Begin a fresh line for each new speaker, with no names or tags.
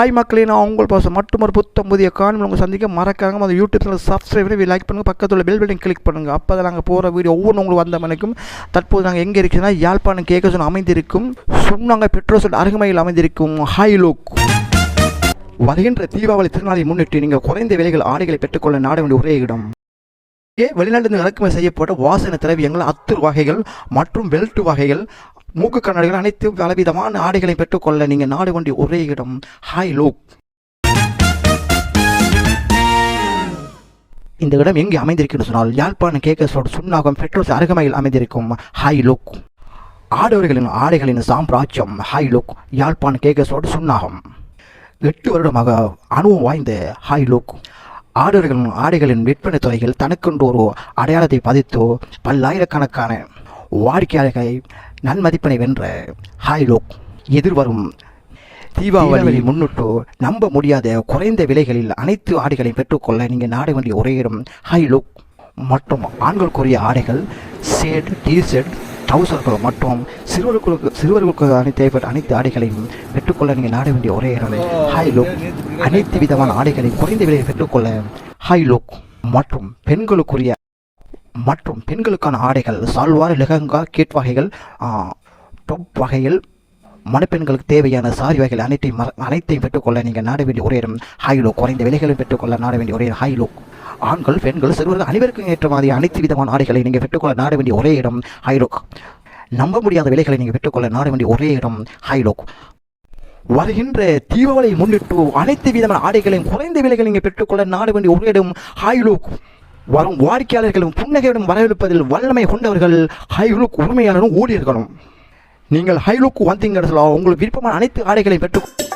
Hi மக்களே நான் உங்கள் பாசம் மட்டும் ஒரு புத்தம் புதிய காணும் உங்கள் சந்திக்க மறக்காம அந்த யூடியூப் சேனல் சப்ஸ்கிரைப் பண்ணி லைக் பண்ணுங்கள் பக்கத்தில் உள்ள பெல் பட்டன் கிளிக் பண்ணுங்கள் அப்போ தான் நாங்கள் போகிற வீடியோ ஒவ்வொன்றும் உங்களுக்கு வந்த மணிக்கும் தற்போது நாங்கள் எங்கே இருக்குன்னா யாழ்ப்பாணம் கேட்க சொன்ன அமைந்திருக்கும் சொன்னாங்க பெட்ரோல் அருகமையில் அமைந்திருக்கும் ஹாய் லுக் வருகின்ற தீபாவளி திருநாளை முன்னிட்டு நீங்கள் குறைந்த விலைகள் ஆடைகளை பெற்றுக்கொள்ள நாட வேண்டிய ஒரே இடம். வெளிநாட்டிலிருந்து இறக்குமதி செய்யப்பட்ட வாசன திரவியங்கள் அத்தர் வகைகள் மற்றும் பெல்ட் வகைகள் மூக்கு கண்ணாடிகள் அனைத்து பலவிதமான ஆடைகளை பெற்றுக்கொள்ள நீங்கள் நாடு வேண்டிய ஒரே இடம். ஹாய் லோக் இந்த இடம் எங்கே அமைந்திருக்குன்னு சொன்னால் யாழ்ப்பாணம் கேக்கஸோட சுண்ணாகம் பெட்ரோல் அருகமையில் அமைந்திருக்கும். ஹாய் லுக் ஆடவர்களின் ஆடைகளின் சாம்ராஜ்யம். ஹாய் லுக் யாழ்ப்பாணம் கேக்கஸோட சுண்ணாகம் எட்டு வருடமாக அனுபவம் வாய்ந்த ஹாய் லுக் ஆடவர்களின் ஆடைகளின் விற்பனை துறையில் தனக்கென்று ஒரு அடையாளத்தை பதித்து பல்லாயிரக்கணக்கான வாடிக்கையாளர்களை நன்மதிப்பினை வென்ற ஹாய் லுக் எதிர்வரும் தீபாவளி முன்னிட்டு நம்ப முடியாத குறைந்த விலைகளில் அனைத்து ஆடைகளையும் பெற்றுக்கொள்ள நீங்கள் நாட வேண்டிய ஒரே இடம். ஹை லுக் மற்றும் ஆண்களுக்குரிய ஆடைகள் ஷேட் டிஷர்ட் ட்ரௌசர்கள் மற்றும் சிறுவர்களுக்கு சிறுவர்களுக்கு தேவைப்பட்ட அனைத்து ஆடைகளையும் பெற்றுக்கொள்ள நீங்கள் நாட வேண்டிய ஒரே இடம். ஹை லுக் அனைத்து விதமான ஆடைகளை குறைந்த விலையில் பெற்றுக்கொள்ள ஹை லுக் மற்றும் பெண்களுக்குரிய மற்றும் பெண்களுக்கான ஆடைகள் சால்வார் லெஹங்கா கேட் வகைகள் டொப் வகைகள் மணப்பெண்களுக்கு தேவையான சாரி வகைகள் அனைத்தையும் மற- அனைத்தையும் பெற்றுக்கொள்ள நீங்கள் நாட வேண்டிய ஒரே இடம் ஹைலோ. குறைந்த விலைகளும் பெற்றுக்கொள்ள நாட வேண்டிய ஒரே ஹைலோ. ஆண்கள் பெண்கள் சிறுவர்கள் அனைவருக்கும் ஏற்ற மாதிரி அனைத்து விதமான ஆடைகளை நீங்கள் பெற்றுக்கொள்ள நாட வேண்டிய ஒரே இடம் ஹைலோக் நம்ப முடியாத விலைகளை நீங்கள் பெற்றுக்கொள்ள நாட வேண்டிய ஒரே இடம் ஹைலோக் வருகின்ற தீபாவளியை முன்னிட்டு அனைத்து விதமான ஆடைகளையும் குறைந்த விலைகளை நீங்கள் பெற்றுக்கொள்ள நாட வேண்டிய ஒரே இடம் ஹைலோக் வரும் வாடிக்கையாளர்களும் புன்னகையுடன் வரவேற்பதில் வல்லமை கொண்டவர்கள் ஹைலுக் உரிமையாளரும் ஊழியர்களும் நீங்கள் ஹைலுக்கு வந்தீங்க உங்களுக்கு விருப்பமான அனைத்து ஆடைகளையும் பெற்று